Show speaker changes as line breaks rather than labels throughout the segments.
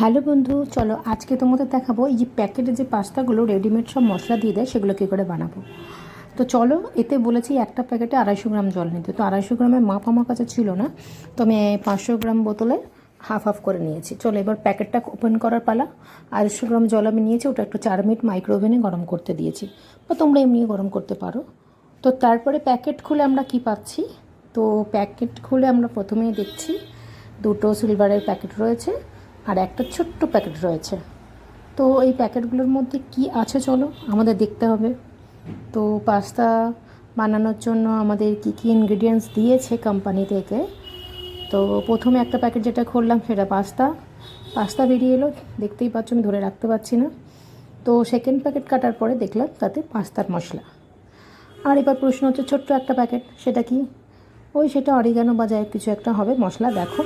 Hello বন্ধু, চলো আজকে তোমাদের দেখাবো এই যে প্যাকেটে যে পাস্তাগুলো রেডিমেড সব মশলা দিয়ে দেয়, সেগুলো কী করে বানাবো। তো চলো, এতে বলেছি একটা প্যাকেটে আড়াইশো গ্রাম জল নিতে। তো আড়াইশো গ্রামের মাপ আমার কাছে ছিল না, তো আমি পাঁচশো গ্রাম বোতলে হাফ হাফ করে নিয়েছি। চলো এবার প্যাকেটটা ওপেন করার পালা, আড়াইশো গ্রাম জল আমি নিয়েছি, ওটা একটু চার মিনিট মাইক্রোওভেনে গরম করতে দিয়েছি। বা তোমরা এমনি গরম করতে পারো। তো তারপরে প্যাকেট খুলে আমরা কি পাচ্ছি? তো প্যাকেট খুলে আমরা প্রথমেই দেখছি দুটো সিলভারের প্যাকেট রয়েছে আর একটা ছোট্ট প্যাকেট রয়েছে। তো এই প্যাকেটগুলোর মধ্যে কি আছে চলো? আমাদের দেখতে হবে। তো পাস্তা বানানোর জন্য আমাদের কী কী ইনগ্রিডিয়েন্টস দিয়েছে কোম্পানি থেকে? তো প্রথমে একটা প্যাকেট যেটা খুললাম সেটা পাস্তা। পাস্তা বেরিয়ে এলো, দেখতেই পাচ্ছ, আমি ধরে রাখতে পারছি না। তো সেকেন্ড প্যাকেট কাটার পরে দেখলাম তাতে পাস্তার মশলা। আর এবার প্রশ্ন হচ্ছে, ছোট্ট একটা প্যাকেট, সেটা কি? ওই সেটা অরিগানো বা কিছু একটা হবে, মশলা দেখো।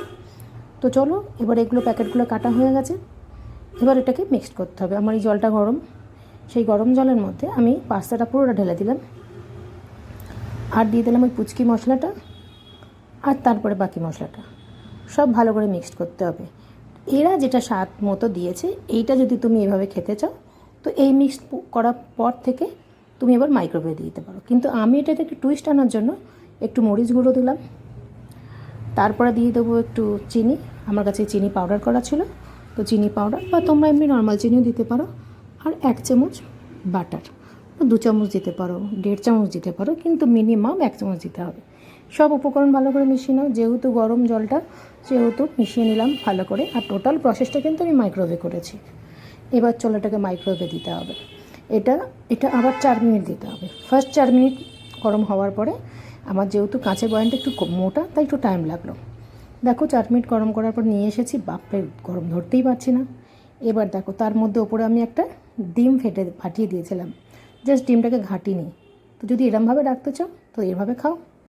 তো চলো, এবার এগুলো প্যাকেটগুলো কাটা হয়ে গেছে। এবার এটাকে মিক্সড করতে হবে। আমার এই জলটা গরম। সেই গরম জলের মধ্যে আমি পাস্তাটা পুরোটা ঢেলে দিলাম। আর দিয়ে দিলাম ওই পুচকি মশলাটা আর তারপরে বাকি মশলাটা। সব ভালো করে মিক্সড করতে হবে। এরা যেটা স্বাদ মতো দিয়েছে, এইটা যদি তুমি এভাবে খেতে চাও, তো এই মিক্সড করার পর থেকে তুমি এবার মাইক্রোওয়েভে দিতে পারো। কিন্তু আমি এটাতে একটু টুইস্ট আনার জন্য একটু মরিচ গুঁড়ো দিলাম। তারপরে দিয়ে দেবো একটু চিনি। আমার কাছে চিনি পাউডার করা ছিল। তো চিনি পাউডার বা তোমরা এমনি নর্মাল চিনিও দিতে পারো। আর এক চামচ বাটার দু চামচ দিতে পারো, দেড় চামচ দিতে পারো, কিন্তু মিনিমাম এক চামচ দিতে হবে। সব উপকরণ ভালো করে মিশিয়ে নাও। যেহেতু গরম জলটা, সেহেতু মিশিয়ে নিলাম ভালো করে। আর টোটাল প্রসেসটা কিন্তু আমি মাইক্রোওয়েভে করেছি। এবার চলো এটাকে মাইক্রোওয়েভে দিতে হবে। এটা এটা আবার চার মিনিট দিতে হবে। ফার্স্ট চার মিনিট গরম হওয়ার পরে আমার যেহেতু কাঁচের বয়ানটা একটু মোটা, তাই একটু টাইম লাগল। দেখো, চার মিনিট গরম করার পর নিয়ে এসেছি। বাপরে, গরম ধরতেই পারছি না। এবার দেখো, তার মধ্যে ওপরে আমি একটা ডিম ফেটে ফাটিয়ে দিয়েছিলাম। জাস্ট ডিমটাকে ঘাটিনি। তো যদি এরমভাবে রাখতে চাও, তো এভাবে খাও।